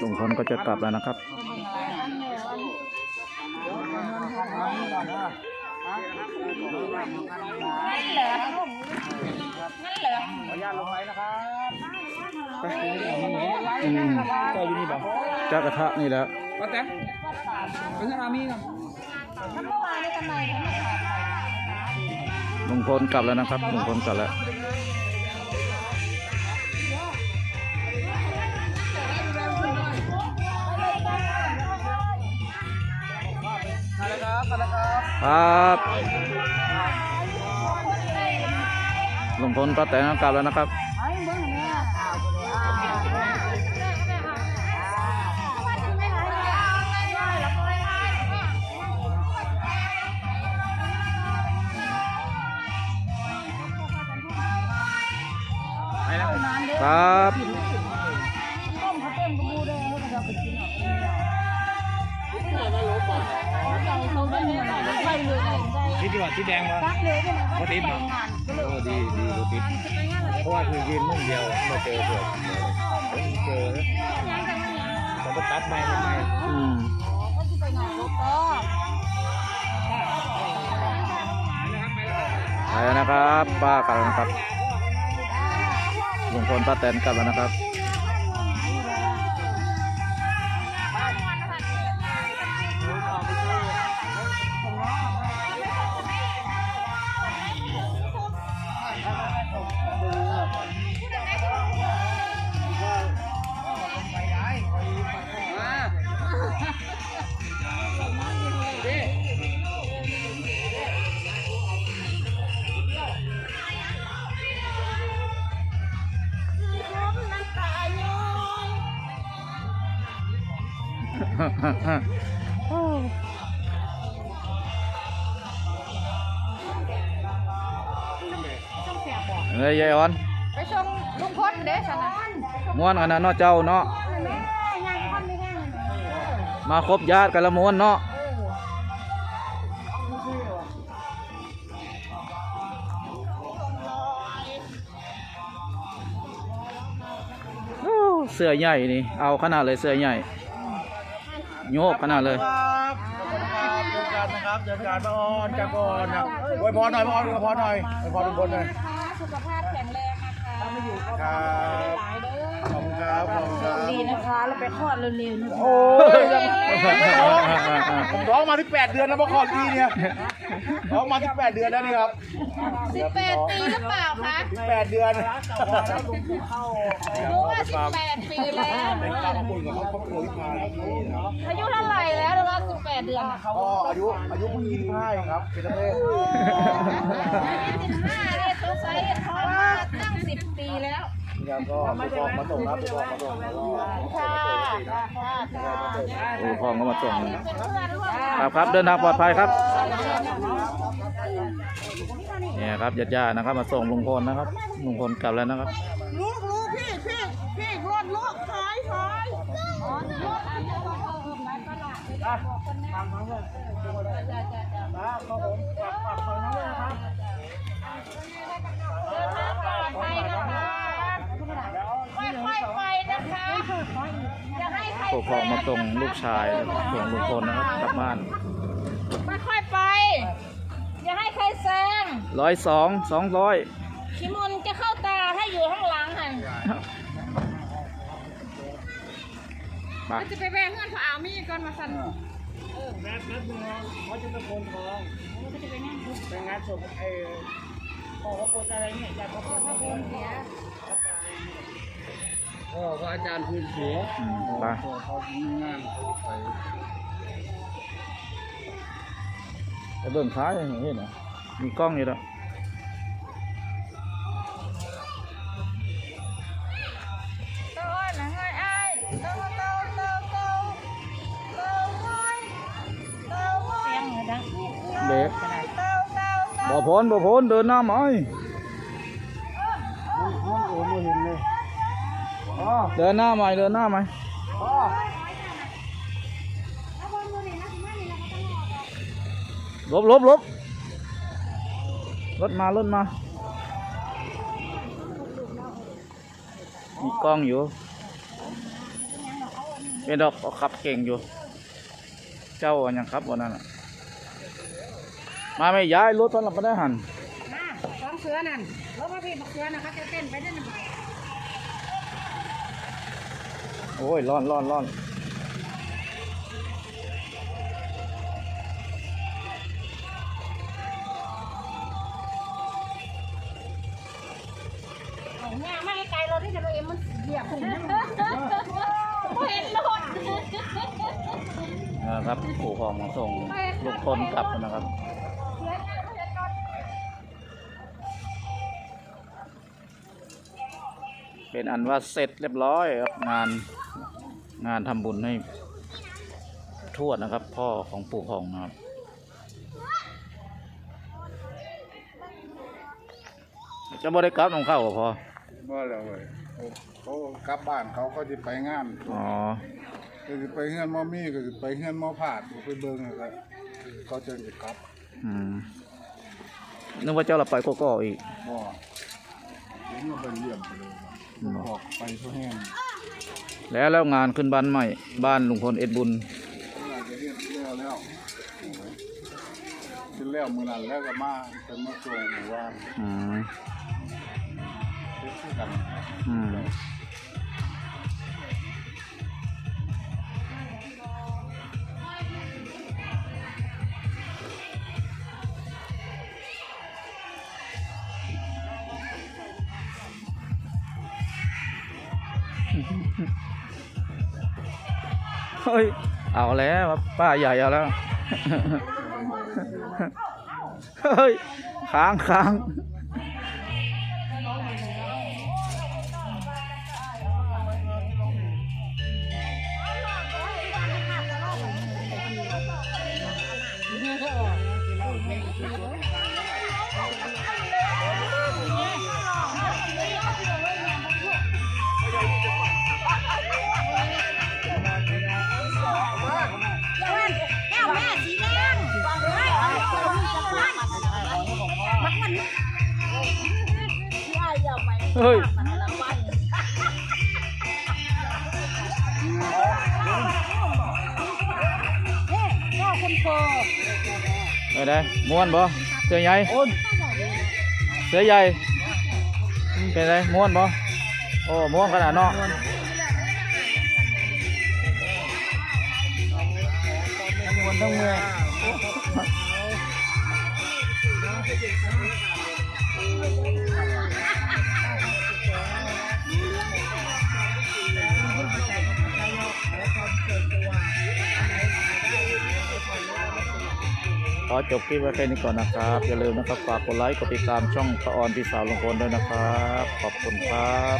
ลุงพลก็จะกลับแล้วนะครับอืมก็อยู่นี่บ่จากกระทะนี่แหล้วก็แต่เป็นสนามีครับลุงพลกลับแล้วนะครับลุงพลกลับแล้ว ครับลุงพลป้าแตนกลับแล้วนะครับ คิดดีกว่าที่แดงมาโคติดมาโอ้ดีดีโคติดเพราะว่าคือยืนมุ่งเดียวมาเจอเกิดเจอผมก็ตัดไม้ทำไมอืมไปแล้วนะครับป้ากลับแล้วนครับลุงพลป้าแตนกลับแล้วนะครับ เฮ้ยยายอ่อน ไปส่งลุงพลเด้อสนะม้วนกันนะเนาะเจ้าเนาะแม่ยังคนไม่แห้งเลยมาครบญาติกันละม้วนเนาะโอ้เสื้อใหญ่นี่ เอาขนาดเลยเสื้อใหญ่ โยกขนาดเลยครับเจอกันนะครับเจอกันมาออนจากก่อนนะอวยพรหน่อยมาออนอวยพรหน่อยอวยพรทุกคนหน่อยสุขภาพแข็งแรงนะคะครับหลายเด้อ ขอบคุณครับขอบคุณครับดีนะคะ แล้วไปคลอดเร็วๆนะคะ โอ้ยผมร้องมาที่ 8 เดือนแล้วมาขอทีเนี่ยร้องมาที่ 8 เดือนแล้วนี่ครับ สิบแปดปีหรือเปล่าคะ8 เดือนรู้ว่าสิบแปดปีแล้วเป็นการขอบคุณกับครอบครัวที่มาที่นี่เนาะอายุเท่าไหร่แล้วหรือว่าสิบแปดเดือนอะก็อายุอายุเพิ่ง25เองครับ เป็นเพศสิบห้าเนี่ยสงสัยท้องมาตั้งสิบปีแล้ว นี่ครับก็ผู้กองมาส่งครับผู้กองมาส่งแล้วก็ค่ะค่ะค่ะโอ้พองก็มาส่งเป็นเพื่อนร่วมครับครับเดินทางปลอดภัยครับเนี่ยครับญาติญาติๆนะครับ มาส่งลุงพลนะครับลุงพลกลับแล้วนะครับลูกลูกพี่พี่พี่รถลูกถอยถอยอ๋อรถอันนี้ต้องเอาไปตลาดไปบอกคนแน่จ้าจ้าจ้าครับผม ไปนะคะอย่าให้ใครผู้ปกครองมาส่งลูกชายนะครับส่งลุงพลนะครับกลับบ้านค่อยๆไป อย่าให้ใครแซงร้อยสองสองร้อยชิมนจะเข้าตาให้อยู่ข้างหลังหันไปจะไปแบ่งเงินเขาเอามีก่อนมาสั่นแม่แม่เมืองเขาจะตะโกนทองเป็นงานศพไอ้พ่อเขาปนอะไรเนี่ยญาติเขาปนเขาปนเสีย พ่อพระอาจารย์พื้นเสียอืมไปพ่อเขามีงานไปไปเบิ่งท้ายเห็นเหรอมีกล้องอยู่แล้วเต้าอ้อยนะเฮ้ยไอ้เต้าเต้าเต้าเต้าเต้าอ้อยเต้าอ้อยเสียงเหรอดังเด็กเต้าเต้าเต้าบ่พ้นบ่พ้นเดินหน้าไหมห้องโอ้โหเห็นเลยอ๋อ เดินหน้าไหม่เดินหน้าไหมอ๋อลบลบลบรถมารถมา มีกล้องอยู่ เป็นดอกขับเก่งอยู่ เจ้าอันยังครับวันนั้นมาไม่ย้ายรถตอนหลับมาได้หันมาสองเสือนั่นรถมาพี่บักเสือนะเขาจะเต้นไปได้นะโอ้ยร้อนร้อนร้อนเอาเนี่ยไม่ให้ไกลรถที่จะรถเอ็มมันเหยียบผมเห็นรถนะครับผู้ของมาส่งลูกพลกลับนะครับ เป็นอันว่าเสร็จเรียบร้อยครับงานงานทำบุญให้ทวดนะครับ พ่อของปู่ของนะครับจะบ่ได้กลับน้องเข้าบ่พอบ่แล้วเว้ยเขากลับบ้านเขาเขาจะไปงานอ๋อก็จะไปเฮือนหมอมี่ก็จะไปเฮือนหมอผาดไปเบิ่งแล้วก็เขาจะได้กลับอืมนึกว่าเจ้าเราไปก็ก็อีกบ่เดี๋ยวมาไปเยี่ยมไปเลยว่ะ ออกไปทุกแห่งแล้วแล้วงานขึ้นบ้านใหม่ บ้านลุงพลเอ็ดบุญน่าจะเรียนแล้วแล้วเป็นแล้วมื้อนั้นแล้วก็มาเป็นมาส่งหมู่บ้านอืม เฮ้ย เอาแล้วป้าใหญ่เอาแล้ว เฮ้ย ค้างค้าง ยังไม่เฮ้ยก็คุณโฟไปได้ม้วนบ่เสือให อจบคลิปไว้แค่นี้ก่อนนะครับ อย่าลืมนะครับฝากกดไลค์กดติดตามช่องตะออนพี่สาวลงพลด้วยนะครับ ขอบคุณครับ